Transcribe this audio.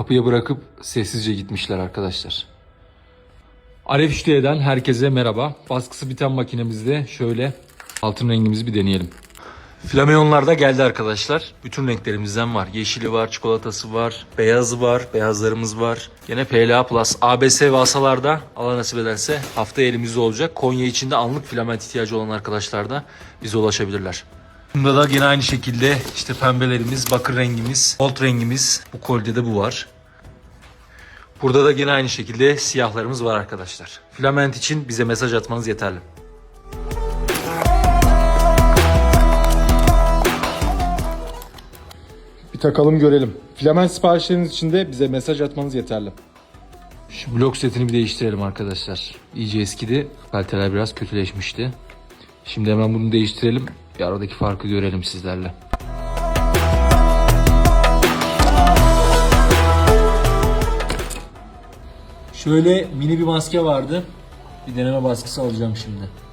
Kapıya bırakıp sessizce gitmişler arkadaşlar. Aref İşleye'den herkese merhaba. Baskısı biten makinemizde şöyle altın rengimizi bir deneyelim. Flameyonlar da geldi arkadaşlar. Bütün renklerimizden var. Yeşili var, çikolatası var, beyazı var, beyazlarımız var. Yine PLA Plus, ABS ve asalarda Allah nasip ederse haftaya elimizde olacak. Konya içinde anlık filament ihtiyacı olan arkadaşlar da bize ulaşabilirler. Bunda da yine aynı şekilde işte pembelerimiz, bakır rengimiz, gold rengimiz. Bu kolde de bu var. Burada da yine aynı şekilde siyahlarımız var arkadaşlar. Filament için bize mesaj atmanız yeterli. Bir takalım görelim. Filament siparişleriniz için de bize mesaj atmanız yeterli. Şu blok setini bir değiştirelim arkadaşlar. İyice eskidi. Kaliteler biraz kötüleşmişti. Şimdi hemen bunu değiştirelim. Bir aradaki farkı görelim sizlerle. Şöyle mini bir maske vardı. Bir deneme baskısı alacağım şimdi.